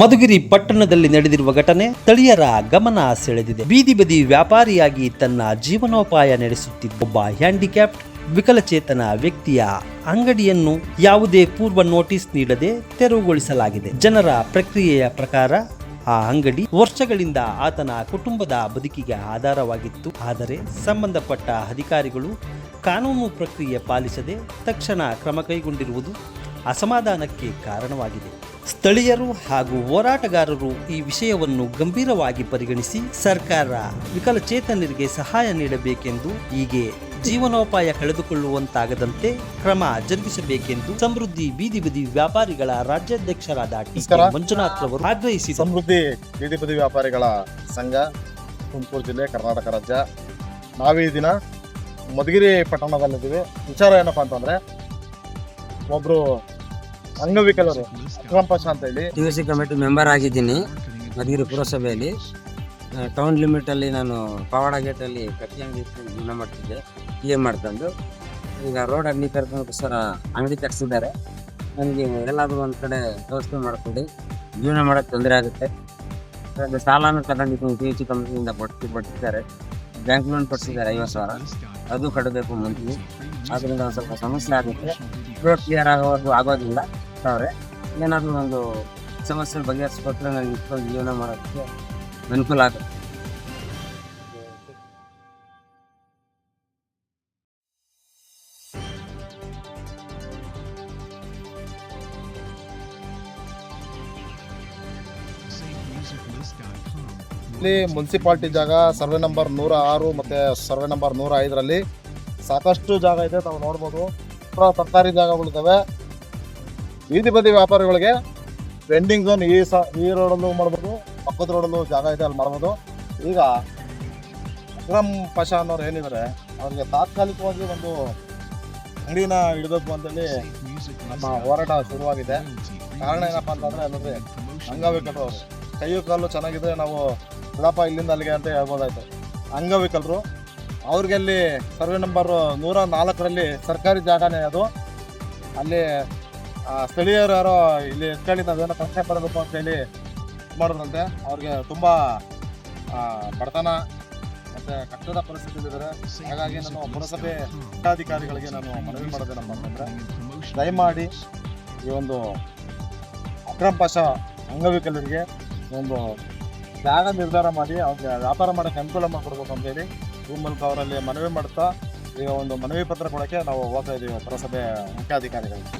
ಮಧುಗಿರಿ ಪಟ್ಟಣದಲ್ಲಿ ನಡೆದಿರುವ ಘಟನೆ ಸ್ಥಳೀಯರ ಗಮನ ಸೆಳೆದಿದೆ. ಬೀದಿ ಬದಿ ವ್ಯಾಪಾರಿಯಾಗಿ ತನ್ನ ಜೀವನೋಪಾಯ ನಡೆಸುತ್ತಿದ್ದ ಒಬ್ಬ ಹ್ಯಾಂಡಿಕ್ಯಾಪ್ಟ್ ವಿಕಲಚೇತನ ವ್ಯಕ್ತಿಯ ಅಂಗಡಿಯನ್ನು ಯಾವುದೇ ಪೂರ್ವ ನೋಟಿಸ್ ನೀಡದೆ ತೆರವುಗೊಳಿಸಲಾಗಿದೆ. ಜನರ ಪ್ರಕ್ರಿಯೆಯ ಪ್ರಕಾರ ಆ ಅಂಗಡಿ ವರ್ಷಗಳಿಂದ ಆತನ ಕುಟುಂಬದ ಬದುಕಿಗೆ ಆಧಾರವಾಗಿತ್ತು. ಆದರೆ ಸಂಬಂಧಪಟ್ಟ ಅಧಿಕಾರಿಗಳು ಕಾನೂನು ಪ್ರಕ್ರಿಯೆ ಪಾಲಿಸದೆ ತಕ್ಷಣ ಕ್ರಮ ಕೈಗೊಂಡಿರುವುದು ಅಸಮಾಧಾನಕ್ಕೆ ಕಾರಣವಾಗಿದೆ. ಸ್ಥಳೀಯರು ಹಾಗೂ ಹೋರಾಟಗಾರರು ಈ ವಿಷಯವನ್ನು ಗಂಭೀರವಾಗಿ ಪರಿಗಣಿಸಿ ಸರ್ಕಾರ ವಿಕಲಚೇತನರಿಗೆ ಸಹಾಯ ನೀಡಬೇಕೆಂದು ಹೀಗೆ ಜೀವನೋಪಾಯ ಕಳೆದುಕೊಳ್ಳುವಂತಾಗದಂತೆ ಕ್ರಮ ಜರುಗಿಸಬೇಕೆಂದು ಸಮೃದ್ಧಿ ಬೀದಿ ಬದಿ ವ್ಯಾಪಾರಿಗಳ ರಾಜ್ಯಾಧ್ಯಕ್ಷರಾದ. ಮಂಜುನಾಥ್ ರವರು ಆಗ್ರಹಿಸಿ ಸಮೃದ್ಧಿ ಬೀದಿ ಬದಿ ವ್ಯಾಪಾರಿಗಳ ಸಂಘ ತುಮಕೂರು ಜಿಲ್ಲೆ ಕರ್ನಾಟಕ ರಾಜ್ಯ. ನಾವೇ ದಿನ ಮಧುಗಿರಿ ಪಟ್ಟಣದಲ್ಲಿದ್ದೀವಿ. ವಿಚಾರ ಏನಪ್ಪಾ ಅಂತಂದ್ರೆ ಒಬ್ರು ಅಂಗವಿಕಲರು ಅಕ್ರಮ್ ಪಾಷಾ ಅಂತ ಹೇಳಿ. ಟಿ ಸಿ ಕಮಿಟಿ ಮೆಂಬರ್ ಆಗಿದ್ದೀನಿ ಮಧುಗಿರಿ ಪುರಸಭೆಯಲ್ಲಿ. ಟೌನ್ ಟೌನ್ ಲಿಮಿಟಲ್ಲಿ ನಾನು ಪವಾಡ ಗೇಟಲ್ಲಿ ಕಟ್ಟಿ ಅಂಗಡಿ ಇಟ್ಕೊಂಡು ಜೀವನ ಮಾಡ್ತಿದ್ದೆ. ಪಿ ಎಂ ಮಾಡ್ಕೊಂಡು ಈಗ ರೋಡ್ ಅಗ್ಲೀಕರಣಕ್ಕೋಸ್ಕರ ಅಂಗಡಿ ಕಟ್ಸಿದ್ದಾರೆ. ನನಗೆ ಎಲ್ಲಾದರೂ ಒಂದು ಕಡೆ ವ್ಯವಸ್ಥೆ ಮಾಡ್ಕೊಡಿ ಜೀವನ ಮಾಡೋಕ್ಕೆ ತೊಂದರೆ ಆಗುತ್ತೆ. ಅದು ಸಾಲನೂ ತಗೊಂಡಿದ್ದೀನಿ ಯು ಸಿ ಕಂಪ್ನಿಯಿಂದ ಪಟ್ಟಿ ಕೊಡ್ತಿದ್ದಾರೆ ಬ್ಯಾಂಕ್ ಲೋನ್ ಕೊಡ್ಸಿದ್ದಾರೆ ಐವತ್ತು ಸಾವಿರ. ಅದು ಕಟ್ಟಬೇಕು ಮುಂದೆ ಅದರಿಂದ ಒಂದು ಸ್ವಲ್ಪ ಸಮಸ್ಯೆ ಆಗುತ್ತೆ. ರೋಡ್ ಕ್ಲಿಯರ್ ಆಗೋದು ಆಗೋದಿಲ್ಲ. ಅವ್ರೆ ಏನಾದರೂ ಒಂದು ಸಮಸ್ಯೆ ಬಗೆಹರಿಸ್ಕೊಟ್ರೆ ನನಗೆ ಇಟ್ಕೊಂಡು ಜೀವನ ಮಾಡೋದಕ್ಕೆ ಅನುಕೂಲ ಆಗುತ್ತೆ. ಇಲ್ಲಿ ಮುನ್ಸಿಪಾಲ್ಟಿ ಜಾಗ ಸರ್ವೆ ನಂಬರ್ ನೂರ ಆರು ಮತ್ತೆ ಸರ್ವೆ ನಂಬರ್ ನೂರ ಐದರಲ್ಲಿ ಸಾಕಷ್ಟು ಜಾಗ ಇದೆ ನಾವು ನೋಡ್ಬೋದು. ಸರ್ಕಾರಿ ಜಾಗಗಳಿದ್ದಾವೆ ಬೀದಿ ಬದಿ ವ್ಯಾಪಾರಿಗಳಿಗೆ ವೆಂಡಿಂಗ್ ಝೋನ್ ಈ ಸ, ಈ ರೋಡಲ್ಲೂ ಮಾಡ್ಬೋದು, ಪಕ್ಕದ ರೋಡಲ್ಲೂ ಜಾಗ ಇದೆ, ಅಲ್ಲಿ ಮಾಡ್ಬೋದು. ಈಗ ಅಕ್ರಮ್ ಪಶಾ ಅನ್ನೋರು ಏನಿದ್ದಾರೆ ಅವ್ರಿಗೆ ತಾತ್ಕಾಲಿಕವಾಗಿ ಒಂದು ಅಂಗಡಿನ ಹಿಡಿದದ್ದು ಅಂತೇಳಿ ನಮ್ಮ ಹೋರಾಟ ಶುರುವಾಗಿದೆ. ಕಾರಣ ಏನಪ್ಪ ಅಂತಂದರೆ ಅಲ್ಲದೆ ಅಂಗವಿಕಲರು ಕೈಯು ಕಾಲು ಚೆನ್ನಾಗಿದ್ರೆ ನಾವು ಬಿಡಪ್ಪ ಇಲ್ಲಿಂದ ಅಲ್ಲಿಗೆ ಅಂತ ಹೇಳ್ಬೋದಾಯ್ತು. ಅಂಗವಿಕಲರು ಅವ್ರಿಗೆ ಅಲ್ಲಿ ಸರ್ವೆ ನಂಬರ್ ನೂರ ನಾಲ್ಕರಲ್ಲಿ ಸರ್ಕಾರಿ ಜಾಗನೇ ಅದು. ಅಲ್ಲಿ ಸ್ಥಳೀಯರು ಯಾರೋ ಇಲ್ಲಿ ಎತ್ಕೊಳ್ಳಿ ನಾವೇನೋ ಪ್ರಶ್ನೆ ಪಡಬೇಕು ಅಂತ ಹೇಳಿ ಮಾಡಿದ್ರಂತೆ. ಅವ್ರಿಗೆ ತುಂಬ ಬಡತನ ಮತ್ತು ಕಷ್ಟದ ಪರಿಸ್ಥಿತಿಲಿದ್ದಾರೆ ಹಾಗಾಗಿ ನಾನು ಪುರಸಭೆ ಅಧಿಕಾರಿಗಳಿಗೆ ನಾನು ಮನವಿ ಮಾಡೋದೇನಪ್ಪ ಅಂತಂದರೆ ದಯಮಾಡಿ ಈ ಒಂದು ಅಕ್ರಮ್ ಪಾಷ ಅಂಗವಿಕಲರಿಗೆ ಒಂದು ಜಾಗ ನಿರ್ಧಾರ ಮಾಡಿ ಅವ್ರಿಗೆ ವ್ಯಾಪಾರ ಮಾಡೋಕ್ಕೆ ಅನುಕೂಲ ಮಾಡಿಕೊಡ್ಬೇಕು ಅಂತ ಹೇಳಿ ಈ ಮೂಲಕ ಅವರಲ್ಲಿ ಮನವಿ ಮಾಡ್ತಾ ಈಗ ಒಂದು ಮನವಿ ಪತ್ರ ಕೊಡೋಕ್ಕೆ ನಾವು ಹೋಗ್ತಾ ಇದ್ದೀವಿ ಪುರಸಭೆ ಮುಖ್ಯಾಧಿಕಾರಿಗಳಿಗೆ.